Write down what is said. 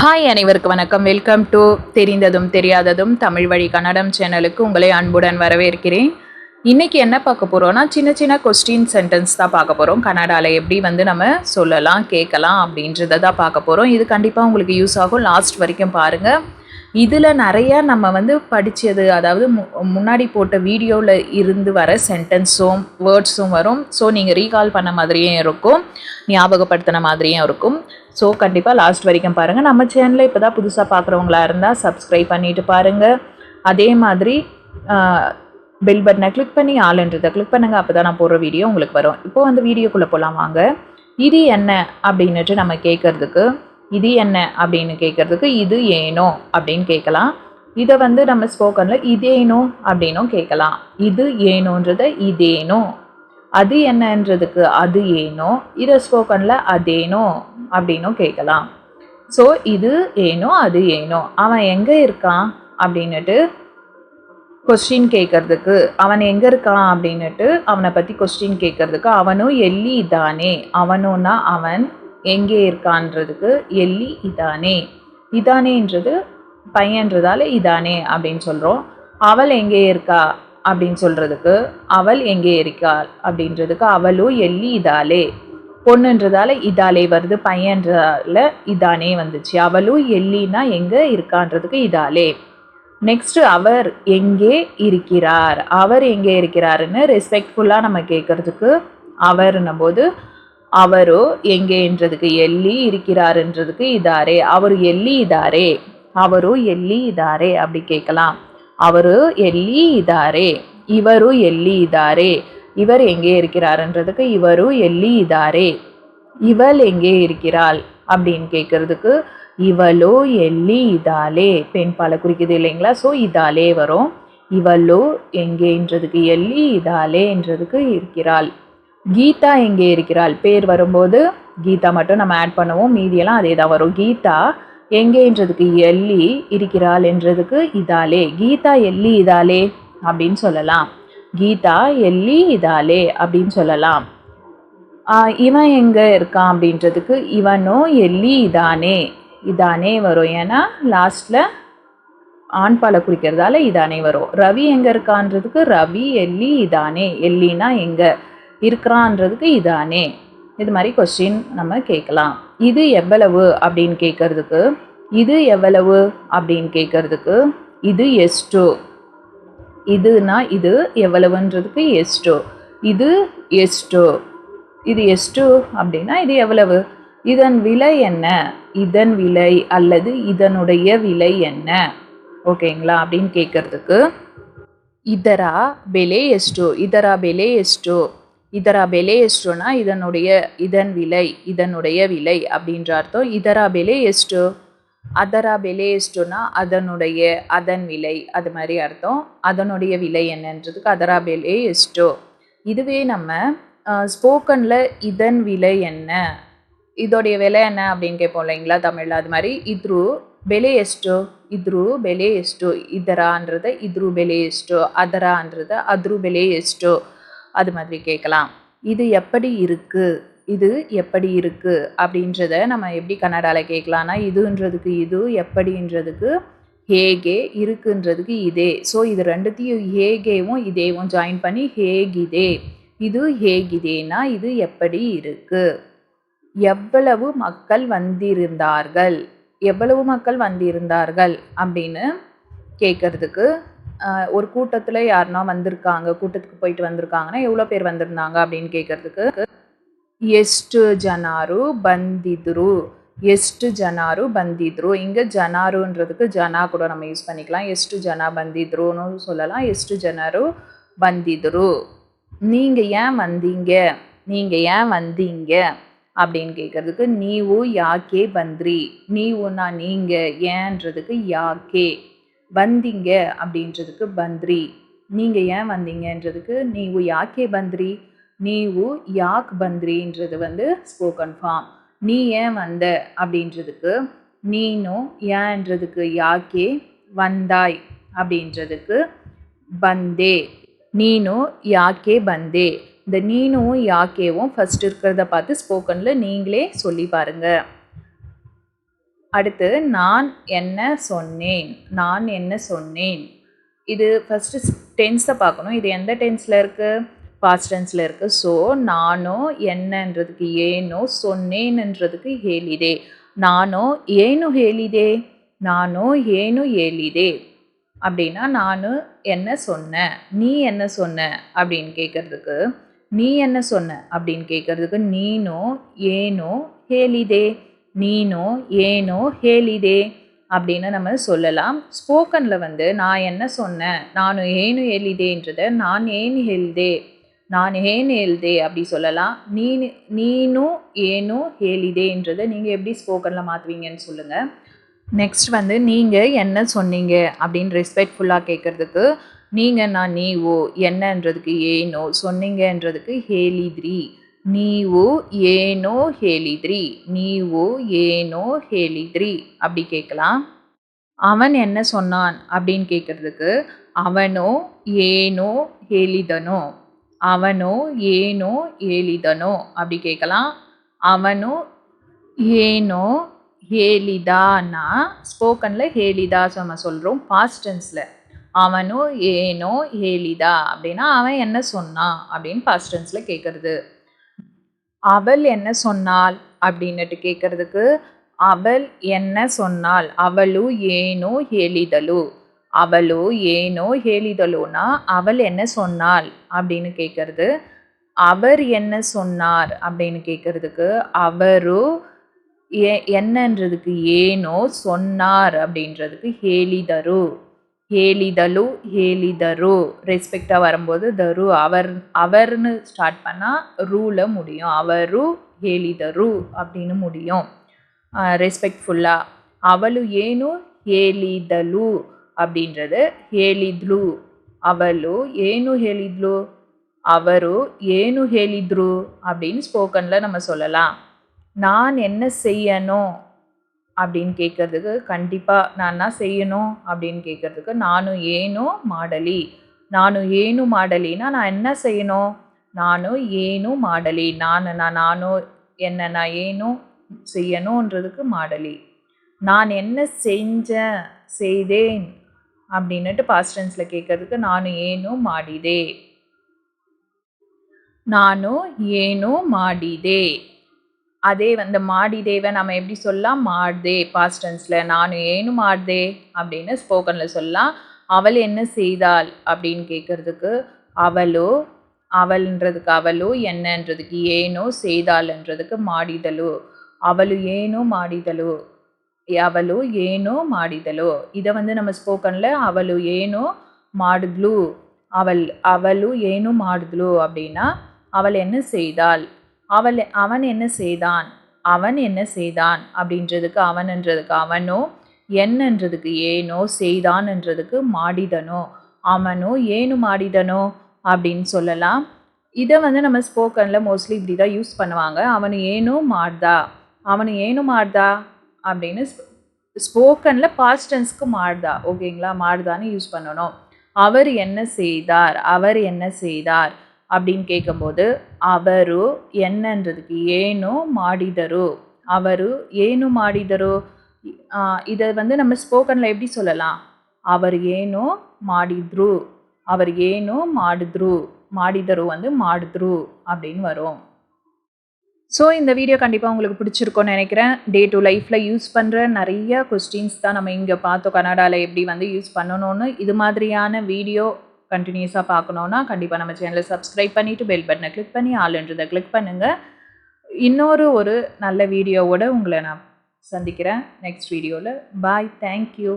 Hi அனைவருக்கு வணக்கம். Welcome to தெரிந்ததும் தெரியாததும் தமிழ் வழி கன்னடம் சேனலுக்கு உங்களை அன்புடன் வரவேற்கிறேன். இன்றைக்கி என்ன பார்க்க போகிறோம்னா சின்ன சின்ன கொஸ்டின் சென்டென்ஸ் தான் பார்க்க போகிறோம் கன்னடாவில் எப்படி வந்து நம்ம சொல்லலாம் கேட்கலாம் அப்படின்றத தான் பார்க்க போகிறோம் இது கண்டிப்பாக உங்களுக்கு யூஸ் ஆகும். லாஸ்ட் வரைக்கும் பாருங்கள் இதில் நிறையா நம்ம வந்து படித்தது அதாவது மு முன்னாடி போட்ட வீடியோவில் இருந்து வர சென்டென்ஸும் வேர்ட்ஸும் வரும். ஸோ நீங்கள் ரீகால் பண்ண மாதிரியும் இருக்கும். ஞாபகப்படுத்தின மாதிரியும் இருக்கும். ஸோ கண்டிப்பாக லாஸ்ட் வரைக்கும் பாருங்கள் நம்ம சேனலில் இப்போ தான் புதுசாக பார்க்குறவங்களா இருந்தால் சப்ஸ்கிரைப் பண்ணிட்டு பாருங்கள் அதே மாதிரி பெல் பட்டனை கிளிக் பண்ணி ஆளுன்றதை கிளிக் பண்ணுங்கள் அப்போ தான் நான் போடுற வீடியோ உங்களுக்கு வரும். இப்போ வந்து வீடியோக்குள்ளே போகலாம் வாங்க. இது என்ன அப்படின்னுட்டு நம்ம கேட்குறதுக்கு இது என்ன அப்படின்னு கேட்குறதுக்கு இது ஏனோ அப்படின்னு கேட்கலாம் இதை வந்து நம்ம ஸ்போக்கனில் இதேனோ அப்படின்னும் கேட்கலாம் இது ஏனோன்றதை இதேனோ. அது என்னன்றதுக்கு அது ஏனோ இதை ஸ்போக்கனில் அதேனோ அப்படின்னும் கேட்கலாம் ஸோ இது ஏனோ அது ஏனோ. அவன் எங்கே இருக்கான் அப்படின்னுட்டு கொஸ்டின் கேட்கறதுக்கு அவன் எங்கே இருக்கான் அப்படின்னுட்டு அவனை பற்றி கொஸ்டின் கேட்கறதுக்கு அவனும் எல்லி தானே அவனும்னா அவன் எங்கே இருக்கான்றதுக்கு எல்லி இதானே. இதானேன்றது பையன்றதால இதானே அப்படின்னு சொல்கிறோம் அவள் எங்கே இருக்கா அப்படின்னு சொல்கிறதுக்கு அவள் எங்கே இருக்காள் அப்படின்றதுக்கு அவளும் எல்லி இதாலே. பொண்ணுன்றதால இதாலே வருது பையன்றதால இதானே வந்துச்சு. அவளும் எல்லினா எங்கே இருக்கான்றதுக்கு இதாலே. நெக்ஸ்ட் அவர் எங்கே இருக்கிறார்? அவர் எங்கே இருக்கிறாருன்னு ரெஸ்பெக்ட்ஃபுல்லாக நம்ம கேட்குறதுக்கு அவர்னும் போது அவரோ எங்கேன்றதுக்கு எல்லி இருக்கிறாருன்றதுக்கு இதாரே. அவர் எல்லி இதாரே. அவரு எல்லி இதாரே அப்படி கேட்கலாம். அவரு எல்லி இதாரே. இவரும் எல்லி இதாரே. இவர் எங்கே இருக்கிறாருன்றதுக்கு இவரு எல்லி இதாரே. இவள் எங்கே இருக்கிறாள் அப்படின்னு கேட்கறதுக்கு இவளோ எல்லி இதாலே. பெண் பாலை குறிக்குது இல்லைங்களா? ஸோ இதாலே வரும். இவளோ எங்கேன்றதுக்கு எல்லி இதாலேன்றதுக்கு இருக்கிறாள். கீதா எங்கே இருக்கிறாள்? பேர் வரும்போது கீதா மட்டும் நம்ம ஆட் பண்ணுவோம். மீதியெல்லாம் அதே தான் வரும். கீதா எங்கேன்றதுக்கு எல்லி இருக்கிறாள் என்றதுக்கு இதாலே. கீதா எல்லி இதாலே அப்படின்னு சொல்லலாம். கீதா எல்லி இதாலே அப்படின்னு சொல்லலாம். இவன் எங்கே இருக்கான் அப்படின்றதுக்கு இவனும் எல்லி இதானே. இதானே வரும். ஏன்னா லாஸ்ட்டில் ஆண் பாலை குறிக்கிறதால இதானே வரும். ரவி எங்கே இருக்கான்றதுக்கு ரவி எல்லி இதானே. எல்லினா எங்கே? இருக்கிறான்றதுக்கு இதானே இது மாதிரி கொஸ்டின் நம்ம கேட்கலாம் இது எவ்வளவு அப்படின்னு கேட்கறதுக்கு இது எவ்வளவு அப்படின்னு கேட்கறதுக்கு இது எஸ்டோ இதுனா இது எவ்வளவுன்றதுக்கு எஸ்டோ இது எஸ்டோ இது எஸ்டோ அப்படின்னா இது எவ்வளவு இதன் விலை என்ன இதன் விலை அல்லது இதனுடைய விலை என்ன ஓகேங்களா அப்படின்னு கேட்குறதுக்கு இதரா ಬೆಲೆ ಎಷ್ಟು ಇದರ ಬೆಲೆ ಎಷ್ಟು இதரா பெலே எஸ்டோனா இதனுடைய இதன் விலை இதனுடைய விலை அப்படின்ற அர்த்தம். இதரா பெலே எஸ்டோ அதரா பெலே எஸ்டோனா அதனுடைய அதன் விலை அது மாதிரி அர்த்தம். அதனுடைய விலை என்னன்றதுக்கு அதரா பெலே எஸ்டோ. இதுவே நம்ம ஸ்போக்கனில் இதன் விலை என்ன இதோடைய விலை என்ன அப்படின்னு கேட்போம் இல்லைங்களா தமிழில்? அது மாதிரி இத்ரு ಬೆಲೆ ಎಷ್ಟು இத்ரு ಬೆಲೆ ಎಷ್ಟು ಇದರ இத்ரு ಇದ್ರ ಬೆಲೆ ಎಷ್ಟು ಅದರ ಅಂದ್ರದ ಅದ್ರ அது மாதிரி கேட்கலாம். இது எப்படி இருக்குது இது எப்படி இருக்குது அப்படின்றத நம்ம எப்படி கன்னடாவில் கேட்கலான்னா இதுன்றதுக்கு இது எப்படின்றதுக்கு ஹேகே இருக்குன்றதுக்கு இதே. ஸோ இது ரெண்டுத்தையும் ஹேகேவும் இதேவும் ஜாயின் பண்ணி ஹேகிதே. இது ஹேகிதேனா இது எப்படி இருக்குது எவ்வளவு மக்கள் வந்திருந்தார்கள்? எவ்வளவு மக்கள் வந்திருந்தார்கள்? அப்படின்னு கேட்குறதுக்கு ஒரு கூட்டத்தில் யாருன்னா வந்திருக்காங்க கூட்டத்துக்கு போயிட்டு வந்திருக்காங்கன்னா எவ்வளோ பேர் வந்திருந்தாங்க அப்படின்னு கேட்குறதுக்கு எஸ்டு ஜனாரு பந்திதுரு எஸ்டு ஜனாரு பந்தித்ரு. இங்கே ஜனாருன்றதுக்கு ஜனா கூட நம்ம யூஸ் பண்ணிக்கலாம். எஸ்டு ஜனா பந்தித்ருன்னு சொல்லலாம். எஸ்டு ஜனாரு பந்தித்ரு. நீங்கள் ஏன் வந்தீங்க? நீங்கள் ஏன் வந்தீங்க? அப்படின்னு கேட்குறதுக்கு நீவு யாக்கே பந்திரி. நீவுன்னா நீங்கள் ஏன்றதுக்கு யாக்கே வந்தீங்க அப்படின்றதுக்கு பந்த்ரி. நீங்கள் ஏன் வந்தீங்கன்றதுக்கு நீவு யாக்கே பந்த்ரி? நீவு யாக் பந்த்ரின்றது வந்து ஸ்போக்கன் ஃபார்ம் நீ ஏன் வந்த? அப்படின்றதுக்கு நீனும் ஏன்றதுக்கு யாக்கே வந்தாய்? அப்படின்றதுக்கு பந்தே. நீனும் யாக்கே பந்தே. இந்த நீனும் யாக்கேவும் ஃபஸ்ட் இருக்கிறத பார்த்து ஸ்போக்கனில் நீங்களே சொல்லி பாருங்கள் அடுத்து நான் என்ன சொன்னேன்? நான் என்ன சொன்னேன்? இது ஃபஸ்ட்டு டென்ஸை பார்க்கணும். இது எந்த டென்ஸில் இருக்குது பாஸ்ட் டென்ஸில் இருக்குது ஸோ நானோ என்னன்றதுக்கு ஏனோ சொன்னேன்ன்றதுக்கு ஹேலிதே. நானோ ஏனோ ஹேலிதே? நானோ ஏனோ ஏலிதே? அப்படின்னா நான் என்ன சொன்னேன் நீ என்ன சொன்ன? அப்படின்னு கேட்குறதுக்கு நீ என்ன சொன்ன? அப்படின்னு கேட்குறதுக்கு நீனோ ஏனோ ஹேலிதே? நீனோ ஏனோ ஹேலிதே அப்படின்னு நம்ம சொல்லலாம். ஸ்போக்கனில் வந்து நான் என்ன சொன்னேன்? நான் ஏனு ஹேலிதேன்றதை நான் ஏன் ஹெல்தே? நான் ஏன் எழுதே அப்படி சொல்லலாம். நீ நீனும் ஏனோ ஹேலிதேன்றதை நீங்கள் எப்படி ஸ்போக்கனில் மாற்றுவீங்கன்னு சொல்லுங்கள் நெக்ஸ்ட் வந்து நீங்கள் என்ன சொன்னீங்க அப்படின்னு ரெஸ்பெக்ட்ஃபுல்லாக கேட்குறதுக்கு நீங்கள் நான் நீ ஓ என்னன்றதுக்கு ஏனோ சொன்னீங்கன்றதுக்கு ஹேலித்ரி. நீவு ஏனோ ஹேலித்ரி நீவு ஏனோ ஹேலித்ரி. அப்படி கேட்கலாம். அவன் என்ன சொன்னான் அப்படின்னு கேட்குறதுக்கு அவனோ ஏனோ ஹேலிதனோ அவனோ ஏனோ ஏலிதனோ அப்படி கேட்கலாம். அவனோ ஏனோ ஹேலிதானா? ஸ்போக்கனில் ஹேலிதா நம்ம சொல்கிறோம் பாஸ்டன்ஸில் அவனோ ஏனோ ஹேலிதா அப்படின்னா அவன் என்ன சொன்னான் அப்படின்னு பாஸ்டன்ஸில் கேட்குறது. அவள் என்ன சொன்னாள் அப்படின்னுட்டு கேட்குறதுக்கு அவள் என்ன சொன்னாள்? அவளு ஏனோ ஹேலிதலு அவளோ ஏனோ ஹேலிதலுனா அவள் என்ன சொன்னாள்? அப்படின்னு கேட்குறது அவர் என்ன சொன்னார்? அப்படின்னு கேட்குறதுக்கு அவரு ஏ என்னன்றதுக்கு ஏனோ சொன்னார் அப்படின்றதுக்கு ஹேலிதரு ஏலிதலு ஏலிதரு ரெஸ்பெக்டாக வரும்போது தரு அவர் அவர்னு ஸ்டார்ட் பண்ணால் ரூவில் முடியும் அவரு ஏலிதரு அப்படின்னு முடியும் ரெஸ்பெக்ட்ஃபுல்லாக அவளு ஏனு ஏலிதலு அப்படின்றது ஏலித்லு அவளு ஏனு ஏலித்லு அவரு ஏனு ಹೇಳಿದ್ರು அப்படின்னு ஸ்போக்கனில் நம்ம சொல்லலாம் நான் என்ன செய்யணும் அப்படின்னு கேட்குறதுக்கு கண்டிப்பாக நான் என்ன செய்யணும் அப்படின்னு கேட்குறதுக்கு நானும் ஏனும் மாடலி. நானும் ஏனும் மாடலினா நான் என்ன செய்யணும்? நானும் ஏனும் மாடலி. நான் நான் நானும் என்ன நான் ஏனும் செய்யணுன்றதுக்கு மாடலி. நான் என்ன செஞ்சேன்? செய்தேன் அப்படின்னுட்டு பாஸ்டன்ஸில் கேட்கறதுக்கு நானும் ஏனும் மாடிதே. நானும் ஏனும் மாடிதே. அதே வந்து மாடிதேவை நம்ம எப்படி சொல்லலாம்? மாடுதே பாஸ்டன்ஸில் நானும் ஏனும் மாடுதே அப்படின்னு ஸ்போக்கனில் சொல்லலாம். அவள் என்ன செய்தாள் அப்படின்னு கேட்குறதுக்கு அவளோ அவள்ன்றதுக்கு அவளோ என்னன்றதுக்கு ஏனோ செய்தாள்ன்றதுக்கு மாடிதலோ. அவளு ஏனோ மாடிதலோ அவளோ ஏனோ மாடிதலோ. இதை வந்து நம்ம ஸ்போக்கனில் அவளு ஏனோ மாடுதலு அவள் அவளு ஏனோ மாடுதலோ அப்படின்னா அவள் என்ன செய்தாள்? அவள் அவன் என்ன செய்தான்? அவன் என்ன செய்தான்? அப்படின்றதுக்கு அவன்ன்றதுக்கு அவனோ என்னன்றதுக்கு ஏனோ செய்தான்ன்றதுக்கு மாடிதனோ. அவனோ ஏனு மாடிதனோ? அப்படின்னு சொல்லலாம். இதை வந்து நம்ம ஸ்போக்கனில் மோஸ்ட்லி இப்படி தான் யூஸ் பண்ணுவாங்க. அவனு ஏனோ மாடுதா? அவனு ஏனும் மாடுதா? அப்படின்னு ஸ்போக்கனில் பாஸ்டன்ஸ்க்கு மாடுதா. ஓகேங்களா? மாடுதான்னு யூஸ் பண்ணணும். அவர் என்ன செய்தார்? அவர் என்ன செய்தார்? அப்படின்னு கேட்கும்போது ಅವರು என்னன்றதுக்கு ஏனோ மாடிதரு ಅವರು ಏನು ಮಾಡಿದರು இதை வந்து நம்ம ஸ்போக்கனில் எப்படி சொல்லலாம் அவர் ஏனோ மாடித்ரு அவர் ஏனோ மாடுத்ரு மாடிதரு வந்து மாடுத்ரு அப்படின்னு வரும் ஸோ இந்த வீடியோ கண்டிப்பாக உங்களுக்கு பிடிச்சிருக்கோன்னு நினைக்கிறேன் டே டு லைஃப்பில் யூஸ் பண்ணுற நிறைய கொஸ்டின்ஸ் தான் நம்ம இங்கே பார்த்தோம் கனடாவில் எப்படி வந்து யூஸ் பண்ணணும்னு இது மாதிரியான வீடியோ கண்டினியூஸாக பார்க்கணுன்னா கண்டிப்பாக நம்ம சேனலை சப்ஸ்கிரைப் பண்ணிவிட்டு பெல் பட்டனை கிளிக் பண்ணி ஆளுன்றதை கிளிக் பண்ணுங்கள் இன்னொரு ஒரு நல்ல வீடியோவோட உங்களை நான் சந்திக்கிறேன். நெக்ஸ்ட் வீடியோவில் பாய் தேங்க்யூ